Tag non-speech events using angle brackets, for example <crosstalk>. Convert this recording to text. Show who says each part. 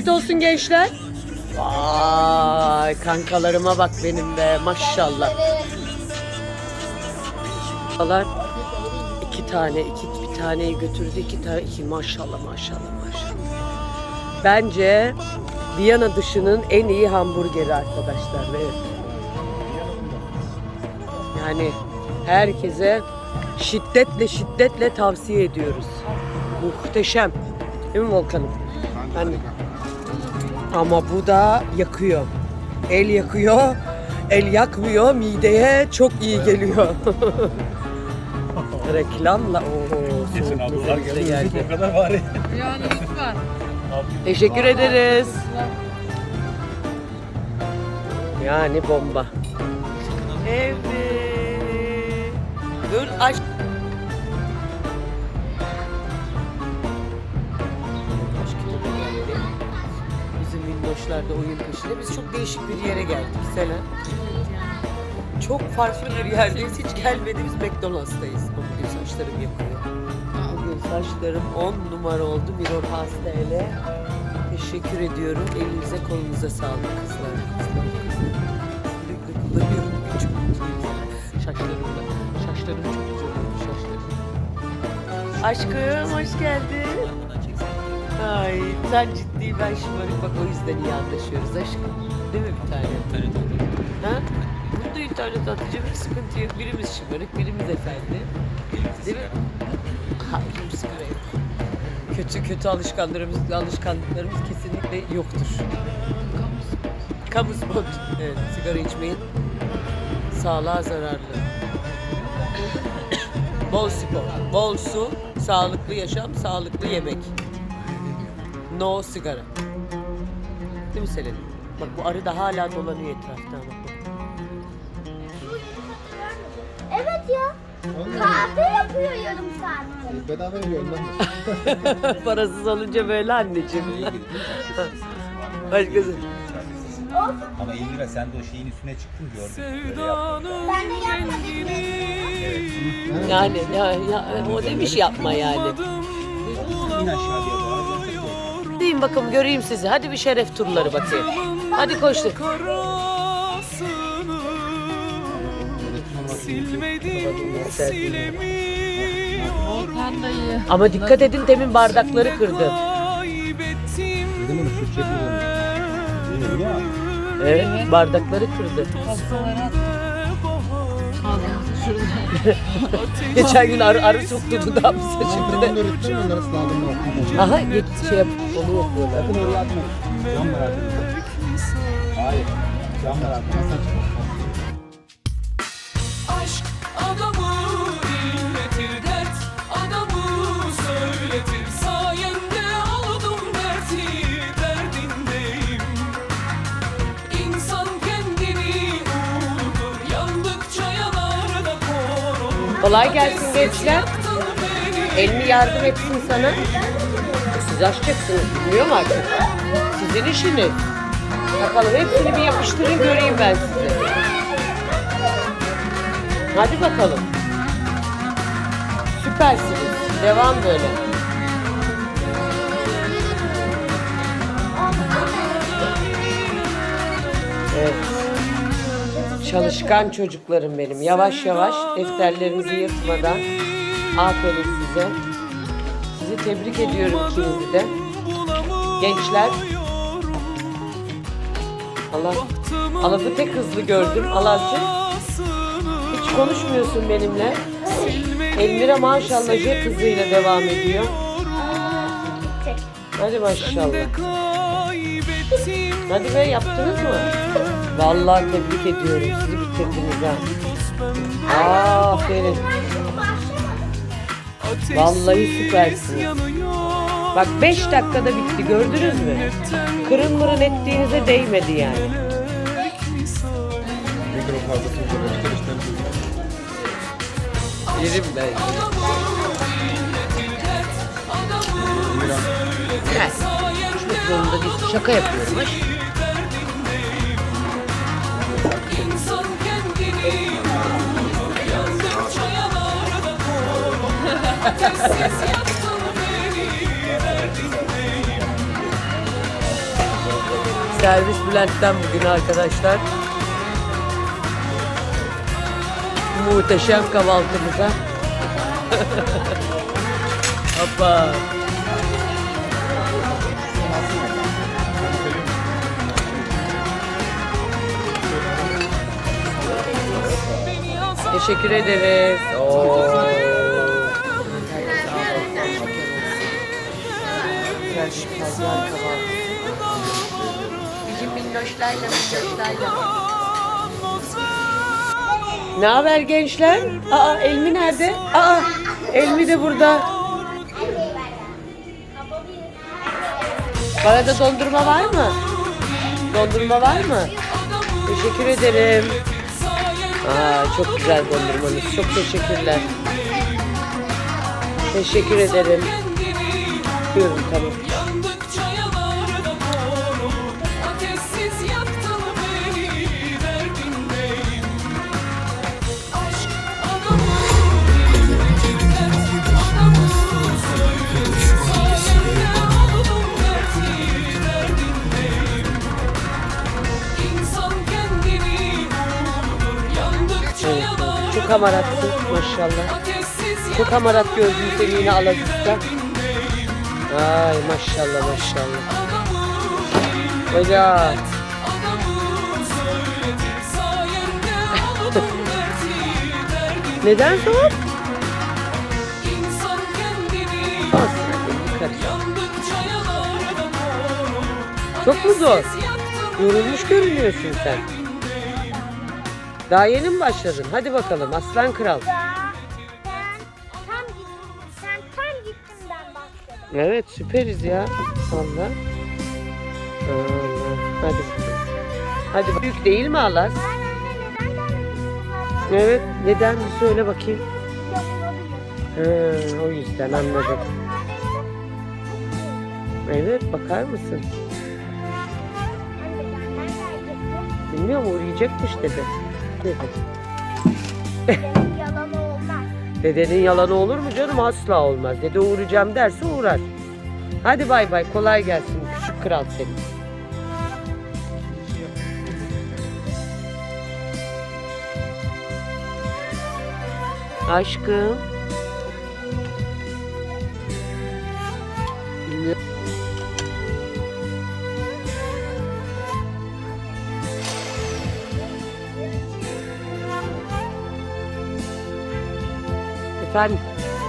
Speaker 1: Afiyet olsun gençler. Vay kankalarıma bak benim be maşallah. Kankalar iki tane, iki bir taneyi götürdü, iki tane, iki maşallah maşallah maşallah. Bence Viyana dışının en iyi hamburgeri arkadaşlar. Evet. Yani herkese şiddetle şiddetle tavsiye ediyoruz. Muhteşem. Değil mi Volkan'ım? Yani, ama bu da yakıyor. El yakıyor. El yakmıyor. Mideye çok iyi geliyor. <laughs> Reklamla. Oo,
Speaker 2: Kesin
Speaker 1: soğuk
Speaker 2: ablalar
Speaker 1: bize
Speaker 2: geldi.
Speaker 1: geldi.
Speaker 2: O kadar bari.
Speaker 3: Yani lütfen.
Speaker 1: Teşekkür ederiz. Yani bomba. Evet. Dur aç. Da oyun peşinde. Biz çok değişik bir yere geldik Selen. Çok farklı bir yerdeyiz. Hiç gelmediğimiz McDonald's'tayız. Bugün saçlarım yakıyor. Bugün saçlarım 10 numara oldu. Mirror Pastel'e. Teşekkür ediyorum. Elinize kolunuza sağlık kızlar. Kızlar, kızlar. Sürekli kullanıyorum. Çok. Şaşlarım çok güzel olmuş. Aşkım hoş geldin. Ay sen ciddi ben şımarık bak o yüzden iyi anlaşıyoruz aşkım. Değil mi bir tane? Ha? Bunda internet atıcı bir sıkıntı yok. Birimiz şımarık, birimiz efendi. Değil mi? Hayır, sigara yok. Kötü kötü alışkanlarımız, alışkanlıklarımız kesinlikle yoktur. Kamu spot. Evet, sigara içmeyin. Sağlığa zararlı. Bol spor, bol su, sağlıklı yaşam, sağlıklı yemek. No sigara. Değil mi Selin? Bak bu arı da hala dolanıyor etrafta ama.
Speaker 4: Evet ya. Kahve yapıyor yarım saattir.
Speaker 5: Bedava veriyorum ben de. <laughs>
Speaker 1: Parasız olunca böyle anneciğim. <laughs> Başkası.
Speaker 2: Ama 50 lira sen de o şeyin üstüne çıktın gördün. Böyle yaptın.
Speaker 4: Ben de yapmadım.
Speaker 1: Yani ya, ya, o demiş yapma yani.
Speaker 2: İn aşağı
Speaker 1: bakalım göreyim sizi. Hadi bir şeref turları bakayım. Hadi koştu.
Speaker 3: Volkan dayı.
Speaker 1: Ama dikkat edin demin bardakları kırdı. Evet bardakları kırdı. Geçen gün arı, arı soktu dudağımıza şimdi de.
Speaker 5: de öğretmen onları okuyacağım.
Speaker 1: Aha git şey yap, onu yapıyorlar.
Speaker 5: Bakın oraya atmayın. Cam var arkamızda.
Speaker 2: Hayır. Cam var
Speaker 5: Masa
Speaker 1: Kolay gelsin gençler. Elini yardım etsin sana. Siz açacaksınız bilmiyorum artık. Sizin işiniz. Bakalım hepsini bir yapıştırın göreyim ben sizi. Hadi bakalım. Süpersiniz. Devam böyle. Çalışkan çocuklarım benim. Yavaş yavaş defterlerinizi yırtmadan. Aferin size. Sizi tebrik ediyorum ikinizi de. Gençler. Allah. Alafı tek hızlı gördüm. Alavcı. Hiç konuşmuyorsun benimle. Elmira maşallah jet hızıyla devam ediyor. Hadi maşallah. Hadi be yaptınız mı? Vallahi tebrik ediyorum. Sizi bitirdiniz ha. Aferin. Vallahi süpersiniz. Bak 5 dakikada bitti gördünüz mü? Kırın mırın ettiğinize değmedi yani. Yerim ben. Değilsin. Şaka yapıyorum. ha. Servis Bülent'ten bugün arkadaşlar. Muhteşem kahvaltımıza. <laughs> Hoppa. Teşekkür ederiz. Oo.
Speaker 3: Bizim minnoşlarla minnoşlarla.
Speaker 1: Ne haber gençler? Aa Elmi nerede? Aa Elmi de burada. Bana da dondurma var mı? Dondurma var mı? Teşekkür ederim. Aa çok güzel dondurmanız. Çok teşekkürler. Teşekkür ederim. Buyurun tamam. Çok hamaratsın maşallah. Çok hamarat seni yine alazıkta. Ay maşallah maşallah. Hoca. <laughs> Neden zor? Çok mu zor? Yorulmuş görünüyorsun sen. Daha yeni mi başladın? Hadi bakalım aslan kral.
Speaker 4: Sen tam gittin. Sen tam gittiğinden başladın.
Speaker 1: Evet süperiz ya. Valla. Hadi bakalım. Hadi Büyük değil mi Alas?
Speaker 4: Ben?
Speaker 1: Evet. Neden? Bir söyle bakayım. Ha, o yüzden anladım. Evet bakar mısın? Bilmiyorum uğrayacakmış dedi. Dedi.
Speaker 4: Benim yalan olmaz.
Speaker 1: Dedenin yalanı olur mu canım? Asla olmaz. Dede uğrayacağım derse uğrar. Hadi bay bay kolay gelsin küçük kral senin. Aşkım. lütfen.